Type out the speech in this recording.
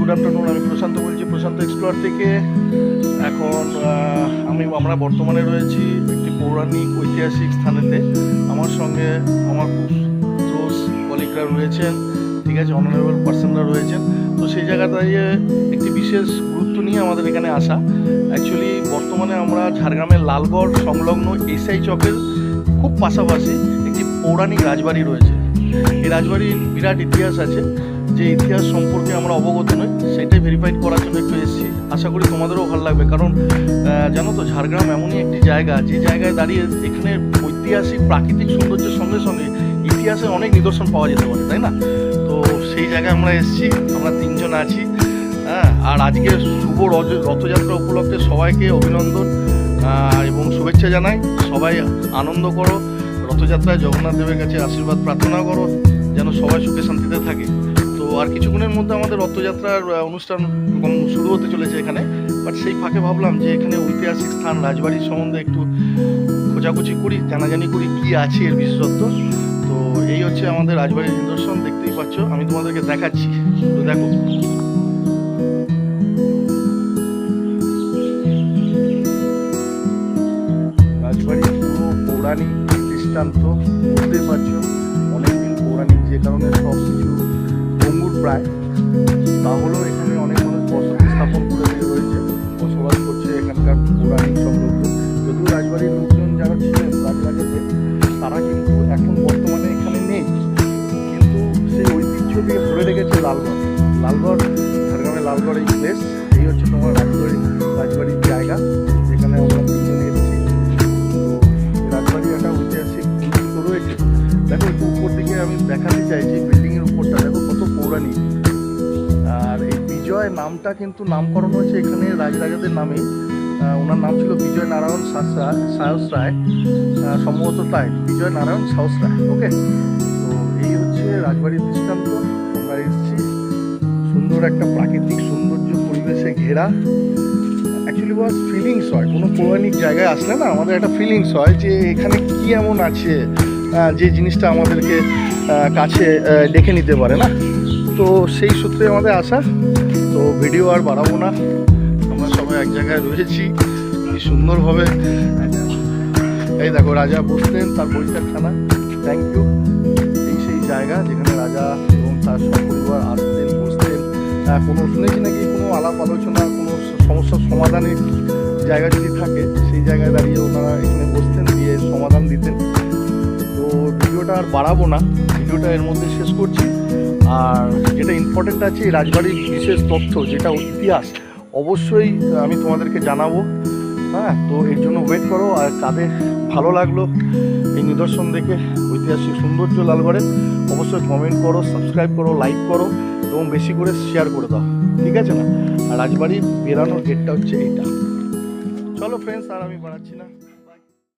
Good afternoon আমি প্রশান্ত বলছি, প্রশান্ত explore থেকে। এখন আমি, আমরা বর্তমানে রয়েছি একটি পৌরাণিক ঐতিহাসিক স্থানেতে। আমার সঙ্গে আমার ক্লোজ কলিগরা রয়েছেন, ঠিক আছে অনারেবল পার্সনরা রয়েছেন। তো সেই জায়গা দাঁড়িয়ে একটি বিশেষ গুরুত্ব নিয়ে আমাদের এখানে আসা। অ্যাকচুয়ালি বর্তমানে আমরা ঝাড়গ্রামের লালগড় সংলগ্ন এসআই চকের খুব পাশাপাশি একটি পৌরাণিক রাজবাড়ি রয়েছে। এই রাজবাড়ির বিরাট ইতিহাস আছে। যে ইতিহাস সম্পর্কে আমরা অবগত নই, সেটাই ভেরিফাইড করার জন্য একটু এসেছি। আশা করি তোমাদেরও ভালো লাগবে। কারণ জানো তো, ঝাড়গ্রাম এমনই একটি জায়গা, যে জায়গায় দাঁড়িয়ে এখানে ঐতিহাসিক প্রাকৃতিক সৌন্দর্যের সঙ্গে সঙ্গে ইতিহাসের অনেক নিদর্শন পাওয়া যেতে পারে, তাই না? তো সেই জায়গায় আমরা এসেছি, আমরা তিনজন আছি হ্যাঁ? আর আজকে শুভ রজ- রথযাত্রা উপলক্ষে সবাইকে অভিনন্দন এবং শুভেচ্ছা জানাই। সবাই আনন্দ করো। রথযাত্রায় জগন্নাথ দেবের কাছে আশীর্বাদ প্রার্থনা করো, যেন সবাই সুখে শান্তিতে থাকে। আর কিছুক্ষণের মধ্যে আমাদের রথযাত্রার অনুষ্ঠান শুরু হতে চলেছে এখানে। বাট সেই ফাঁকে ভাবলাম যে এখানে ঐতিহাসিক স্থান, রাজবাড়ির সম্বন্ধে একটু খোঁজাখুঁজি করি, জানাজানি করি কি আছে এর বিশেষত্ব। তো এই হচ্ছে আমাদের রাজবাড়ির নিদর্শন, দেখতেই পাচ্ছ। আমি তোমাদেরকে দেখাচ্ছি। তো দেখো। পৌরাণিক দৃষ্টান্ত, বুঝতেই পারছ। অনেকদিন পৌরাণিক যে কারণে সব কিছু ভঙ্গুর প্রায়। তাহলেও এখানে অনেক মানুষ বসতি স্থাপন করে রয়েছে বসবাস করছে এখানকার পৌরাণিক লোকজন যদিও রাজবাড়ির লোকজন যারা ছিলেন রাজরাজাতে তারা কিন্তু এখন বর্তমানে এখানে নেই। কিন্তু সেই ঐতিহ্য দিয়ে ধরে রেখেছে লালগড়। লালগড়, ঝাড়গ্রামের লালগড় এই প্লেস এই হচ্ছে তোমার রাজবাড়ি, রাজবাড়ির জায়গা। যেখানে আমরা তিনজন এসেছি। তো রাজবাড়ি একটা ঐতিহাসিক রয়েছে। দেখো উপর দিকে আমি দেখাতে চাইছি বিজয় নামটা কিন্তু নামকরণ হয়েছে এখানে রাজরাজাদের নামে। ওনার নাম ছিল বিজয় নারায়ণ সাহস রায়। সম্ভবত তাই, বিজয় নারায়ণ সাহস রায়, ওকে? তো এই হচ্ছে রাজবাড়ির দৃষ্টান্ত। আমরা এসেছি। সুন্দর একটা প্রাকৃতিক সৌন্দর্য পরিবেশে ঘেরা। অ্যাকচুয়ালি বস ফিলিংস হয়। কোনো পৌরাণিক জায়গায় আসলে না, আমাদের একটা ফিলিংস হয় যে এখানে কি এমন আছে যে জিনিসটা আমাদেরকে কাছে ডেকে নিতে পারে না। তো সেই সূত্রে আমাদের আসা তো ভিডিও আর বাড়াবো না। আমরা সবাই এক জায়গায় রয়েছি। কি সুন্দরভাবে এই দেখো, রাজা বসতেন তার বৈঠকখানা। থ্যাংক ইউ এই সেই জায়গা যেখানে রাজা এবং তার সপরিবার আসতেন, বসতেন। কোনো শুনেছি নাকি কোনো আলাপ আলোচনা, কোনো সমস্যার সমাধানের জায়গা যদি থাকে, সেই জায়গায় দাঁড়িয়ে ওনারা এখানে বসতেন দিয়ে সমাধান দিতেন। তো ভিডিওটা আর বাড়াবো না। ভিডিওটা এর মধ্যে শেষ করছি। আর যেটা ইম্পর্টেন্ট আছে, এই রাজবাড়ির বিশেষ তথ্য, যেটা ইতিহাস, অবশ্যই আমি তোমাদেরকে জানাব। হ্যাঁ তো এর জন্য ওয়েট করো, আর কাদের ভালো লাগল এই নিদর্শন দেখে, ঐতিহাসিক সৌন্দর্য লালগড়ের, অবশ্যই কমেন্ট করো সাবস্ক্রাইব করো লাইক করো, এবং বেশি করে শেয়ার করে দাও। ঠিক আছে না? আর রাজবাড়ির বেরানোর গেটটা হচ্ছে এইটা। চলো ফ্রেন্ডস আর আমি বাড়াচ্ছি না।